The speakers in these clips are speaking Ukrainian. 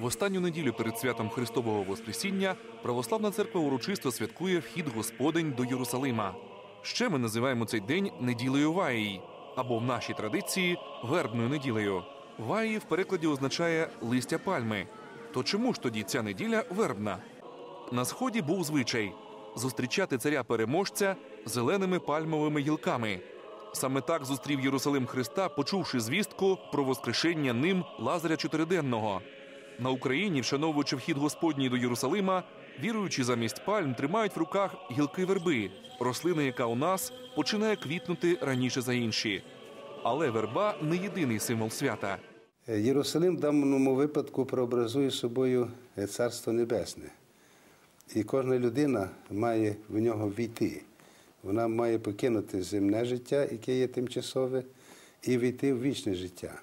В останню неділю перед святом Христового Воскресіння православна церква урочисто святкує вхід Господень до Єрусалима. Ще ми називаємо цей день неділею Ваїй, або в нашій традиції вербною неділею. Ваї в перекладі означає листя пальми. То чому ж тоді ця неділя вербна? На сході був звичай зустрічати царя переможця зеленими пальмовими гілками. Саме так зустрів Єрусалим Христа, почувши звістку про воскрешення ним Лазаря Чотириденного. На Україні, вшановуючи вхід Господній до Єрусалима, віруючи замість пальм, тримають в руках гілки верби, рослина, яка у нас починає квітнути раніше за інші. Але верба не єдиний символ свята. Єрусалим в даному випадку прообразує собою Царство Небесне. І кожна людина має в нього війти. Вона має покинути земне життя, яке є тимчасове, і війти в вічне життя.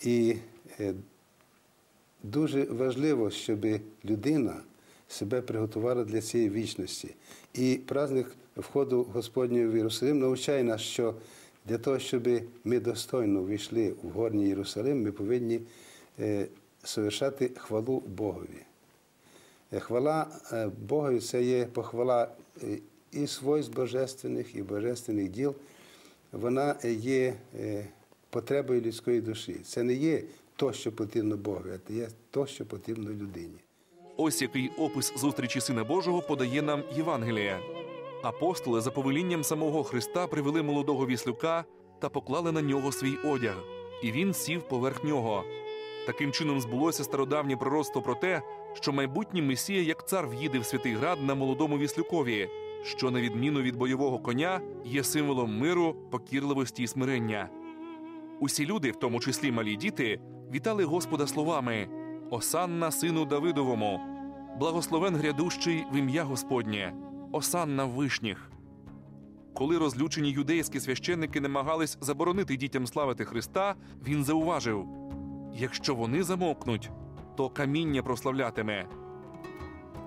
І е, дуже важливо, щоб людина себе приготувала для цієї вічності. І праздник входу Господнього в Єрусалим навчає нас, що для того, щоб ми достойно війшли в горній Єрусалим, ми повинні е, совершати хвалу Богові. Е, Хвала е, Богові це є похвала і свойств божественних, і божественних діл. Вона є потребою людської душі. Це не є то, що потрібно Богові, а є то, що потрібно людині. Ось який опис зустрічі Сина Божого подає нам Євангелія. Апостоли за повелінням самого Христа привели молодого віслюка та поклали на нього свій одяг, і він сів поверх нього. Таким чином збулося стародавнє пророцтво про те, що майбутній Месія як цар в'їде в святий град на молодому віслюкові, що, на відміну від бойового коня, є символом миру, покірливості і смирення. Усі люди, в тому числі малі діти, вітали Господа словами: Осанна сину Давидовому, благословен грядущий в ім'я Господнє, Осанна вишніх. Коли розлючені юдейські священники намагались заборонити дітям славити Христа, він зауважив: якщо вони замовкнуть, то каміння прославлятиме.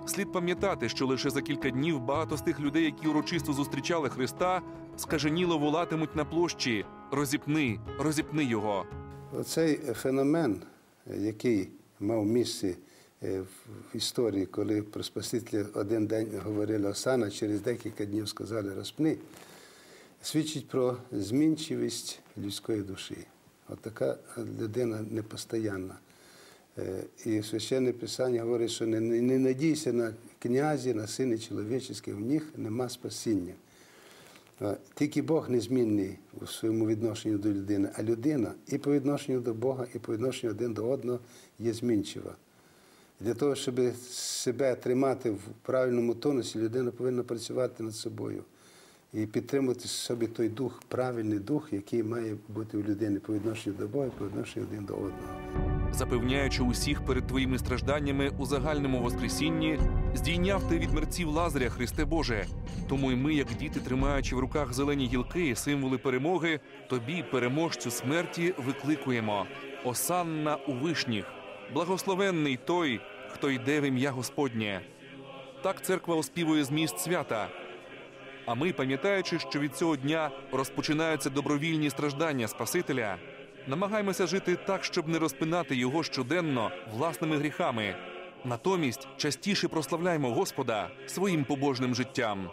Слід пам'ятати, що лише за кілька днів багато з тих людей, які урочисто зустрічали Христа, скаженіло волатимуть на площі Розіпни, розіпни його. Оцей феномен, який мав місце е, в історії, коли про Спасителя один день говорили Осана, через декілька днів сказали розпни, свідчить про змінчивість людської душі. От така людина непостоянна. Е, І священне писання говорить, що не не надійся на князі, на сини чоловічі, в них нема спасіння. Тільки Бог незмінний у своєму відношенню до людини, а людина і по відношенню до Бога, і по відношенню один до одного є змінчива. Для того, щоб себе тримати в правильному тонусі, людина повинна працювати над собою і підтримувати собі той дух, правильний дух, який має бути у людини по відношенню до Бога, і по відношенню один до одного. Запевняючи усіх перед твоїми стражданнями у загальному воскресінні, здійняв ти від мерців Лазаря, Христе Боже. Тому й ми, як діти, тримаючи в руках зелені гілки, символи перемоги, тобі, переможцю смерті, викликуємо. Осанна у вишніх, благословенний той, хто йде в ім'я Господнє. Так церква оспівує зміст свята. А ми, пам'ятаючи, що від цього дня розпочинаються добровільні страждання Спасителя, намагаємося жити так, щоб не розпинати його щоденно власними гріхами. Натомість частіше прославляємо Господа своїм побожним життям.